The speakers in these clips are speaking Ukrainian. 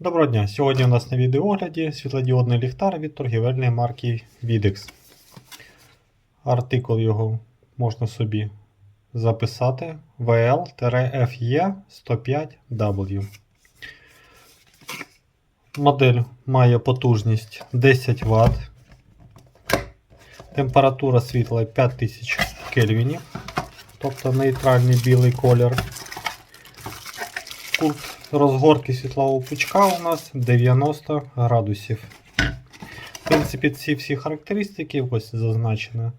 Доброго дня! Сьогодні у нас на відеогляді світлодіодний ліхтар від торгівельної марки Videx. Артикул його можна собі записати VL-FE105W. Модель має потужність 10 Вт. Температура світла 5000 кельвінів, тобто нейтральний білий колір. Кут розгортки світлового пучка у нас 90 градусів. В принципі, ці всі характеристики ось зазначені.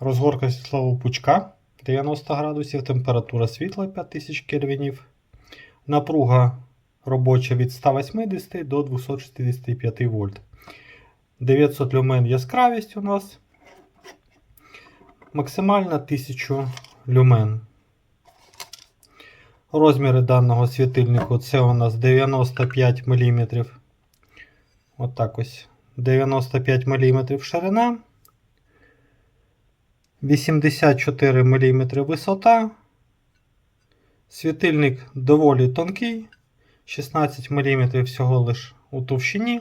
Розгорка світлового пучка 90 градусів, температура світла 5000 кельвінів, напруга робоча від 180 до 265 вольт. 900 люмен яскравість у нас. Максимальна 1000 люмен. Розміри даного світильнику це у нас 95 мм. Отак ось. 95 мм ширина. 84 мм висота. Світильник доволі тонкий. 16 мм всього лиш у товщині.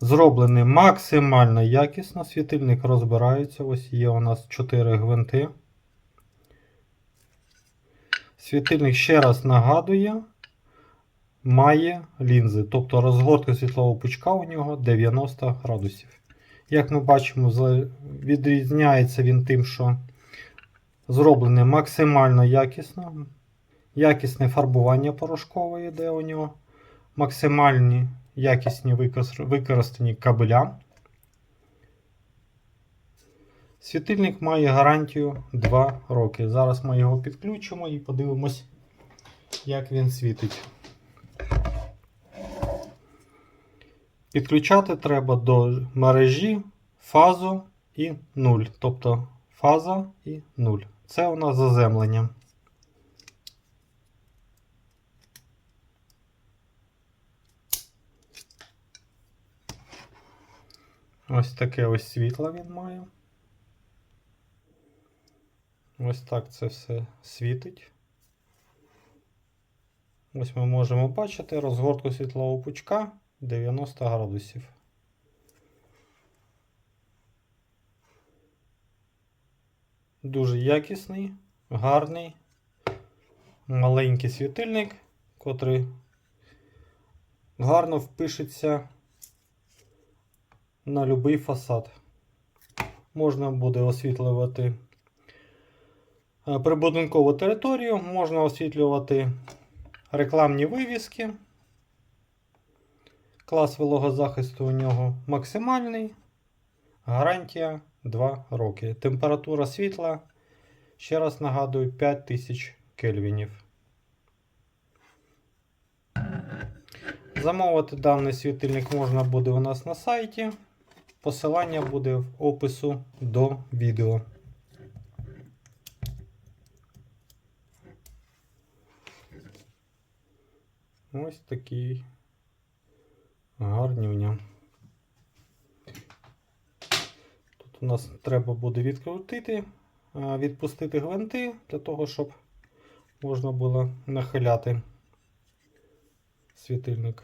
Зроблений максимально якісно. Світильник розбирається. Ось є у нас 4 гвинти. Світильник ще раз нагадує, має лінзи, тобто розгортка світлового пучка у нього 90 градусів. Як ми бачимо, відрізняється він тим, що зроблений максимально якісно. Якісне фарбування порошкове йде у нього, максимальні якісні використані кабеля. Світильник має гарантію 2 роки. Зараз ми його підключимо і подивимось, як він світить. Підключати треба до мережі фазу і 0. Тобто фаза і 0. Це у нас заземлення. Ось таке ось світло він має. Ось так це все світить. Ось ми можемо бачити розгортку світлового пучка 90 градусів. Дуже якісний, гарний, маленький світильник, котрий гарно впишеться на будь-який фасад. Можна буде освітлювати прибудинкову територію, можна освітлювати рекламні вивіски. Клас вологозахисту у нього максимальний. Гарантія 2 роки. Температура світла, ще раз нагадую, 5000 кельвінів. Замовити даний світильник можна буде у нас на сайті. Посилання буде в опису до відео. Ось такий гарнюня. Тут у нас треба буде відкрутити, відпустити гвинти для того, щоб можна було нахиляти світильник.